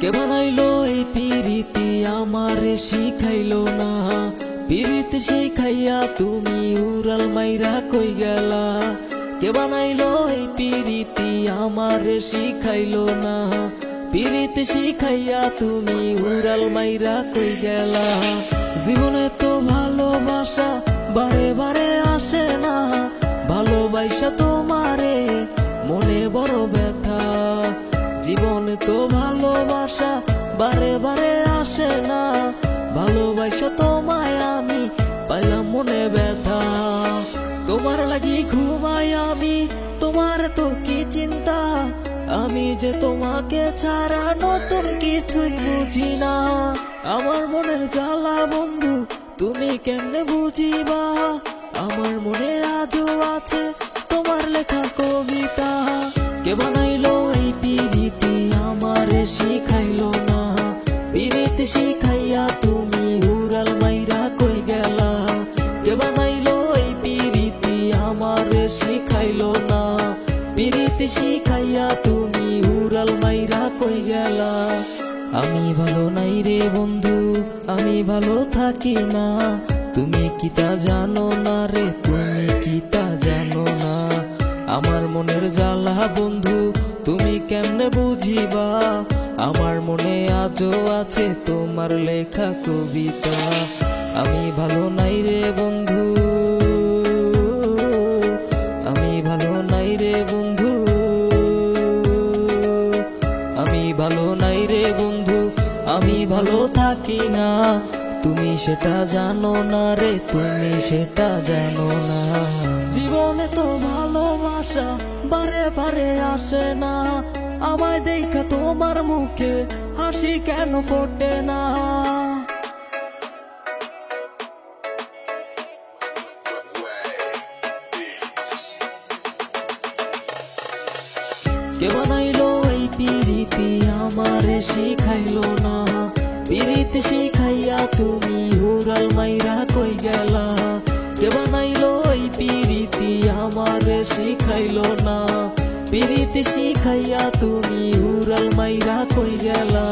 কে বানাইলো এই পিরিতি? আমারে শিখাইলো না। পিরিত শিখাইয়া তুমি উড়াল মাইরা কই গেলা? কে বানাইলো এই পিরিতি? আমারে শিখাইলো না। পিরিত শিখাইয়া তুমি উড়াল মাইরা কই গেলা? জীবনে তো ভালোবাসা বারে বারে আসে না। ভালোবাসা তোমারে মনে বড় ব্যথা। জীবনে তো ভালোবাসা বারে বারে আসে না। ভালোবাসা তোমায় আমি পাইলাম মনে ব্যথা। তোমার লাগি ঘুমাই আমি, তোমার তো কি চিন্তা? আমি যে তোমাকে ছাড়া নতুন কিছুই বুঝি না। আমার মনের জ্বালা বন্ধু, তুমি কেমনে বুঝিবা? আমার মনে আজও আছে তোমার লেখা কবিতা। কে বানাইলো পিরিত শিখাইয়া তুমি উড়াল মাইরা কই গেলা? কে বানাইলো এই পিরিতি আমারে শিখাইলো না। পিরিত শিখাইয়া তুমি উড়াল মাইরা কই গেলা? আমি ভালো নাই রে বন্ধু, আমি ভালো থাকি না। তুমি কিতা জানো না রে, তুমি কিতা জানো না। আমার মনের জ্বালা বন্ধু, তুমি কেমনে বুঝিবা? আমার মনে আজও আছে তোমার লেখা কবিতা। আমি ভালো নাই রে বন্ধু। আমি ভালো নাই রে বন্ধু। আমি ভালো নাই রে বন্ধু। আমি ভালো থাকি না। তুমি সেটা জানো না রে, তুমি সেটা জানো না। জীবনে তো ভালোবাসা বারে বারে আসে না। আমায় দেখা তোমার মুখে, হাসি কেন ফোটে না? কে বানাইলো এই পিরিতি আমারে শিখাইলো না? পিরিত শিখাইয়া তুমি উড়াল মাইরা কই গেলা? কে বানাইলো এই পিরিতি আমারে শিখাইলো না? পিরিত শিখাইয়া তুমি উড়াল মাইরা কই গেলা?